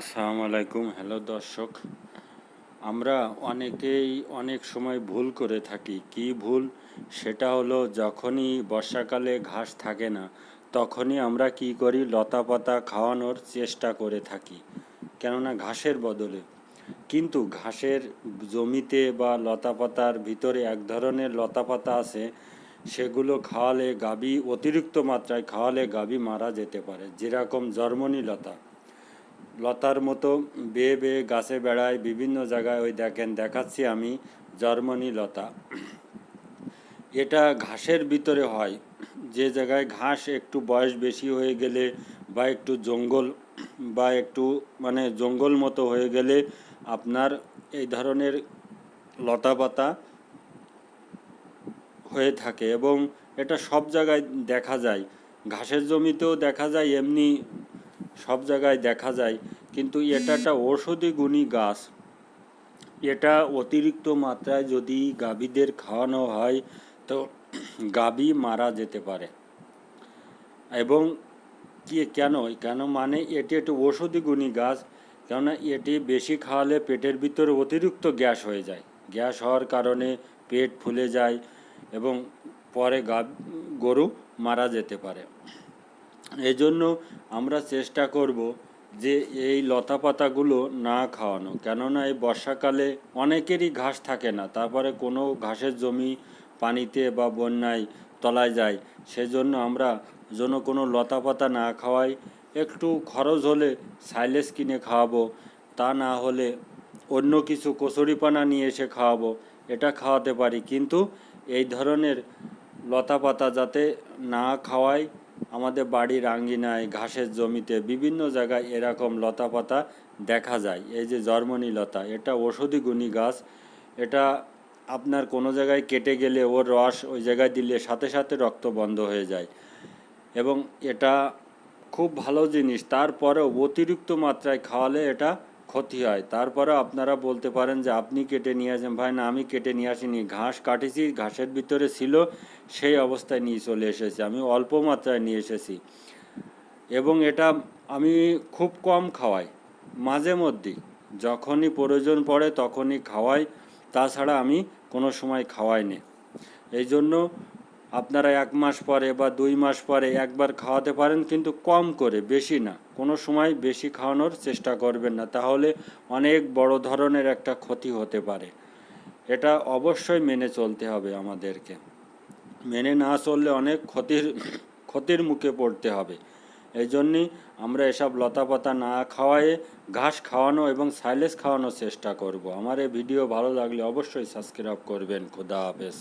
আসসালামু আলাইকুম। হ্যালো দর্শক, আমরা অনেকেই অনেক সময় ভুল করে থাকি। কি ভুল? সেটা হলো যখনই বর্ষাকালে ঘাস থাকে না, তখনই আমরা কি করি? লতা পাতা খাওয়ানোর চেষ্টা করে থাকি, কেননা ঘাসের বদলে। কিন্তু ঘাসের জমিতে বা লতা পাতার ভিতরে এক ধরনের লতা পাতা আছে, সেগুলো খাওয়ালে গাবি অতিরিক্ত মাত্রায় খাওয়ালে গাবি মারা যেতে পারে, যেরকম জর্মনি লতা। লতার মতো বেয়ে বেয়ে গাছে বেড়ায় বিভিন্ন জায়গায় ওই দেখেন দেখাচ্ছি আমি জার্মানি লতা। এটা ঘাসের ভিতরে হয়। যে জায়গায় ঘাস একটু বয়স বেশি হয়ে গেলে বা একটু জঙ্গল বা একটু মানে জঙ্গল মতো হয়ে গেলে আপনার এই ধরনের লতা পাতা হয়ে থাকে এবং এটা সব জায়গায় দেখা যায়। ঘাসের জমিতেও দেখা যায়, এমনি সব জায়গায় দেখা যায়, কিন্তু এটা একটা ঔষধি গুণী গাছ। এটা অতিরিক্ত মাত্রায় যদি গাভীদের খাওয়ানো হয়, তো গাভী মারা যেতে পারে। এবং কি, কেন? কেন মানে এটি একটি ঔষধি গুণী গাছ, কেননা এটি বেশি খাওয়ালে পেটের ভিতরে অতিরিক্ত গ্যাস হয়ে যায়। গ্যাস হওয়ার কারণে পেট ফুলে যায় এবং পরে গা, গরু মারা যেতে পারে। এজন্য আমরা চেষ্টা করব যে এই লতা পাতাগুলো না খাওয়ানো। কেননা এই বর্ষাকালে অনেকেরই ঘাস থাকে না, তারপরে কোনো ঘাসের জমি পানিতে বা বন্যায় তলায় যায়, সেজন্য আমরা যেন কোনো লতা পাতা না খাওয়াই, একটু খরচ হলে সাইলেস কিনে খাওয়াবো, তা না হলে অন্য কিছু কচুরিপানা নিয়ে এসে খাওয়াবো, এটা খাওয়াতে পারি। কিন্তু এই ধরনের লতা পাতা যাতে না খাওয়াই আমাদের বাড়ির আঙ্গিনায় ঘাসের জমিতে বিভিন্ন জায়গায় এরকম লতা পাতা দেখা যায়। এই যে জর্মনি লতা, এটা ঔষধি গুণী গাছ। এটা আপনার কোনো জায়গায় কেটে গেলে ওর রস ওই জায়গায় দিলে সাথে সাথে রক্ত বন্ধ হয়ে যায়। এবং এটা খুব ভালো জিনিস। তারপরেও অতিরিক্ত মাত্রায় খাওয়ালে এটা ক্ষতি হয়। তারপরে আপনারা বলতে পারেন যে, আপনি কেটে নিয়ে আসেন। ভাই, না, আমি কেটে নিয়ে আসিনি। ঘাস কাটেছি, ঘাসের ভিতরে ছিল, সেই অবস্থায় নিয়ে চলে এসেছি। আমি অল্প মাত্রায় নিয়ে এসেছি। এবং এটা আমি খুব কম খাওয়াই, মাঝে মধ্যেই। যখনই প্রয়োজন পড়ে তখনই খাওয়াই। তাছাড়া আমি কোনো সময় খাওয়াই নি এই জন্য আপনারা এক মাস পরে বা দুই মাস পরে একবার খাওয়াতে পারেন, কিন্তু কম করে, বেশি না। কোনো সময় বেশি খাওয়ানোর চেষ্টা করবেন না। তাহলে অনেক বড় ধরনের একটা ক্ষতি হতে পারে। এটা অবশ্যই মেনে চলতে হবে আমাদেরকে। মেনে না চললে অনেক ক্ষতির ক্ষতির মুখে পড়তে হবে। এই জন্যই আমরা এসব লতাপাতা না খাওয়ায়ে ঘাস খাওয়ানো এবং সাইলেস খাওয়ানোর চেষ্টা করব। আমার এই ভিডিও ভালো লাগলে অবশ্যই সাবস্ক্রাইব করবেন। খোদা হাফেজ।